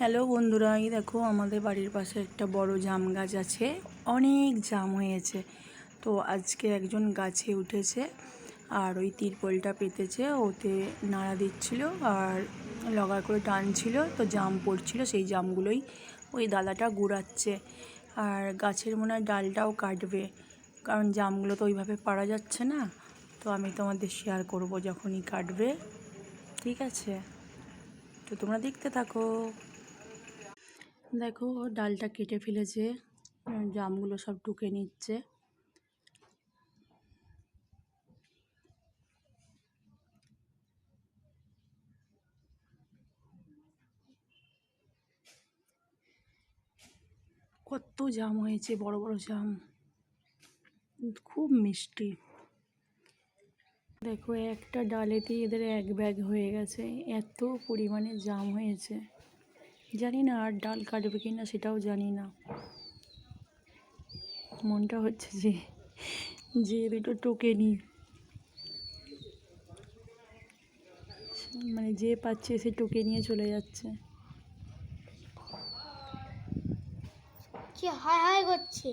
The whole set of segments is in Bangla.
হ্যালো বন্ধুরা, এই দেখো আমাদের বাড়ির পাশে একটা বড় জাম গাছ আছে। অনেক জাম হয়েছে। তো আজকে একজন গাছে উঠেছে আর ওই তিরপলটা পেতেছে, ওতে নাড়া দিচ্ছিল আর লগার করে টানছিল। তো জাম পড়ছিল, সেই জামগুলোই ওই দাদাটা গুড়াচ্ছে। আর গাছের মনে হয় ডালটাও কাটবে, কারণ জামগুলো তো ওইভাবে পারা যাচ্ছে না। তো আমি তোমাদের শেয়ার করব যখনই কাটবে। ঠিক আছে? তো তোমরা দেখতে থাকো। দেখো ও ডালটা কেটে ফেলেছে জামগুলো সব টুকে নিচ্ছে। কত জাম হয়েছে, বড় বড় জাম। খুব মিষ্টি। দেখো, একটা ডালেতেই এদের এক ব্যাগ হয়ে গেছে। এত পরিমাণে জাম হয়েছে। জানি না আর ডাল কাটবে কি না সেটাও জানি না। মনটা হচ্ছে যে যে দুটো টোকে নি মানে যে পাচ্ছে সে টোকে নিয়ে চলে যাচ্ছে। কি হাই হাই করছে?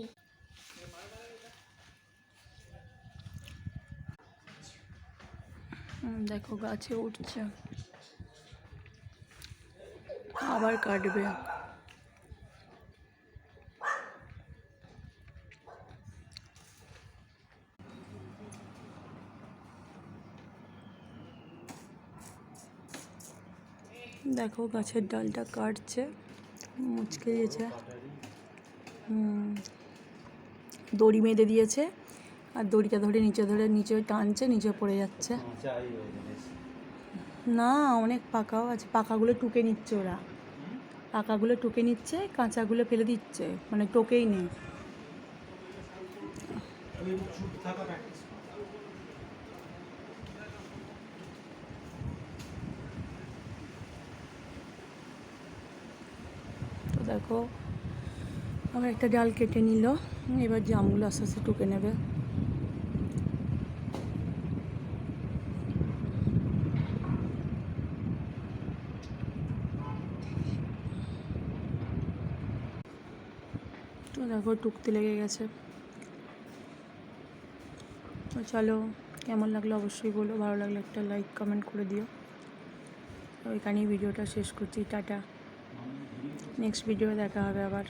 দেখো গাছে উঠছে। আবার কাটবে। দেখো গাছের ডালটা কাটছে মুচকে গেছে। হুম, দড়ি বেঁধে দিয়েছে আর দড়িটা ধরে নিচে ধরে নিচে টানছে নিচে পড়ে যাচ্ছে। না অনেক পাকাও আছে পাকাগুলো টুকে নিচ্ছে ওরা। পাকাগুলো টুকে নিচ্ছে, কাঁচাগুলো ফেলে দিচ্ছে মানে টোকেই নেই। তো দেখো, আমার একটা ডাল কেটে নিল, এবার জামগুলো আস্তে আস্তে টুকে নেবে। তো দেখো, টুকতে লেগে গেছে। তো চলো, কেমন লাগল অবশ্যই বলো। ভালো লাগলে একটা লাইক কমেন্ট করে দিও। ওইখানেই ভিডিওটা শেষ করছি, টাটা। নেক্সট ভিডিও দেখা হবে আবার।